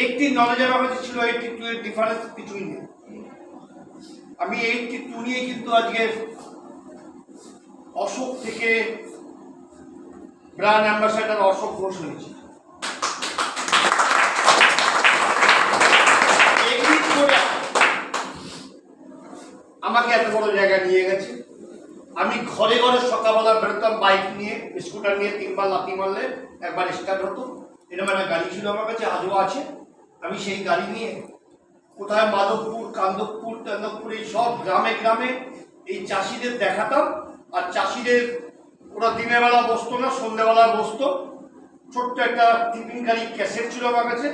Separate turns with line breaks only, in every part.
Eighty নলেজের ব্যাপারে ছিল এইটটি টু এর ডিফারেন্স কিছুই নেই। আমি এইটটি টু নিয়ে কিন্তু আজকে অশোক থেকে ব্র্যান্ড অ্যাম্বাসাডার অশোক ঘোষ হয়েছে। আমাকে এত বড় জায়গা নিয়ে গেছে। আমি ঘরে ঘরে সকালবেলা বেরোতাম বাইক নিয়ে স্কুটার নিয়ে, তিনবার লাথি মারলে একবার স্টার্ট হতো। এরকম একটা গাড়ি ছিল আমার কাছে, আজও আছে। আমি সেই গাড়ি নিয়ে কোথায় মাধবপুর, কান্দবপুর টান্দবপুর এই সব গ্রামে গ্রামে এই চাষিদের দেখাতাম। আর চাষিদের ওরা দিনের বেলা বসতো না, সন্ধ্যেবেলা বসতো। ছোট্ট একটা টিফিন গাড়ি ক্যাসেট ছিল আমার কাছে,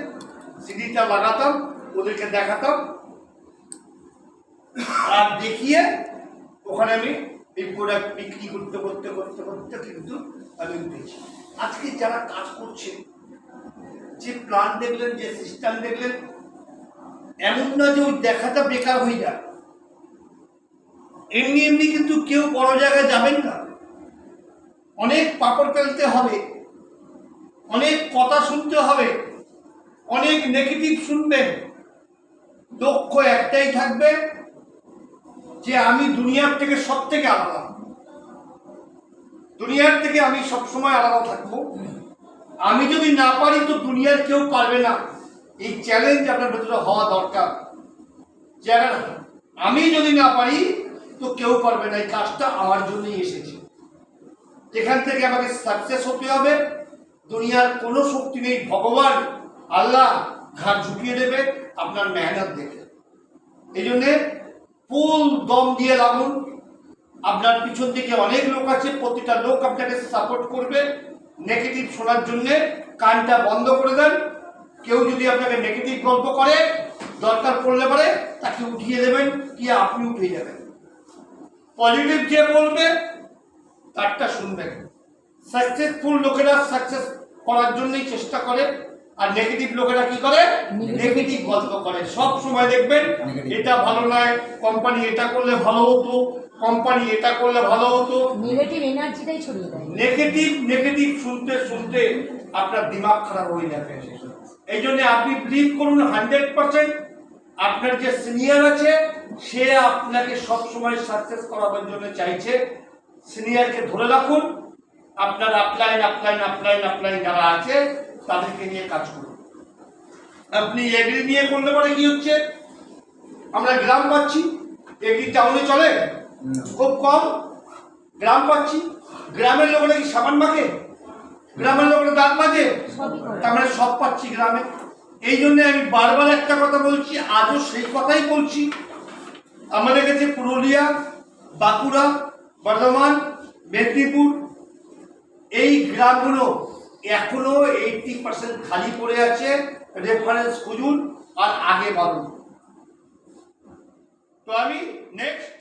সিডিটা লাগাতাম, ওদেরকে দেখাতাম। আর দেখিয়ে ওখানে আমি এই প্রোডাক্ট বিক্রি করতে করতে করতে করতে কিন্তু আমি উঠেছি আজকে যারা কাজ করছে যে প্ল্যান দেখলেন, যে সিস্টেম দেখলেন, এমন না যে ওই দেখাটা বেকার হয়ে যায়। এমনি এমনি কিন্তু কেউ বড় জায়গায় যাবেন না। অনেক পাপড় ফেলতে হবে, অনেক কথা শুনতে হবে, অনেক নেগেটিভ শুনবেন। লক্ষ্য একটাই থাকবে যে আমি দুনিয়ার থেকে সব থেকে আলাদা। দুনিয়ার থেকে আমি সবসময় আলাদা থাকব। আমি যদি না পারি তো দুনিয়ার কেউ পারবে না। এই চ্যালেঞ্জ আপনার ভেতরে হওয়া দরকার। আমি যদি না পারি তো কেউ পারবে না। এই কাজটা আমার জন্যই এসেছে। এখান থেকে আমাকে সাকসেস হতে হবে। দুনিয়ার কোনো শক্তি নেই। ভগবান, আল্লাহ ঘাট ঝুঁকিয়ে দেবে, আপনার মেহনত দেখে। এই জন্যে ফুল দম দিয়ে লাগুন। আপনার পিছন দিকে অনেক লোক আছে, প্রতিটা লোক আপনাকে সাপোর্ট করবে। নেগেটিভ শোনার জন্যে কানটা বন্ধ করে দেন। কেউ যদি আপনাকে নেগেটিভ গল্প করে দরকার পড়লে পরে তাকে উঠিয়ে দেবেন কি আপনি উঠে যাবেন। পজিটিভ যে বলবে তারটা শুনবেন। সাকসেসফুল লোকেরা সাকসেস করার জন্যই চেষ্টা করে আর নেগেটিভ লোকেরা কি করে? নেগেটিভ গল্প করে। সব সময় দেখবেন এটা ভালো নয় কোম্পানি এটা করলে ভালো হতো কোম্পানি এটা করলে ভালো হতো।
নেগেটিভ এনার্জিটাই ছড়িয়ে দেয়।
নেগেটিভ নেগেটিভ শুনতে শুনতে আপনার দিমাগ খারাপ হয়ে যাবে। এই জন্য আপনি বিলিভ করুন হান্ড্রেড পার্সেন্ট আপনার যে সিনিয়র আছে সে আপনাকে সব সময় সাকসেস করাবার জন্য চাইছে। সিনিয়রকে ধরে রাখুন। আপনার আপলাইন আপলাইন আপলাইন আপলাইন যারা আছে তাদেরকে নিয়ে কাজ করুন। আপনি এগ্রি নিয়ে করলে পরে কি হচ্ছে? আমরা গ্রাম পাচ্ছি। এগ্রি টাউনে চলে খুব কম। গ্রাম পাচ্ছি। গ্রামের লোকেরা কি সাবান মাখে? গ্রামের লোকেরা দাঁত
করে
তার মানে সব পাচ্ছি গ্রামে। এই জন্য আমি বারবার একটা কথা বলছি, আজও সেই কথাই বলছি। আমাদের কাছে পুরুলিয়া, বাঁকুড়া, বর্ধমান, মেদিনীপুর, এই গ্রামগুলো এখনও এইটটি পার্সেন্ট খালি পড়ে আছে রেফারেন্স খুঁজুন আর আগে বাড়ুন। তো আমি নেক্সট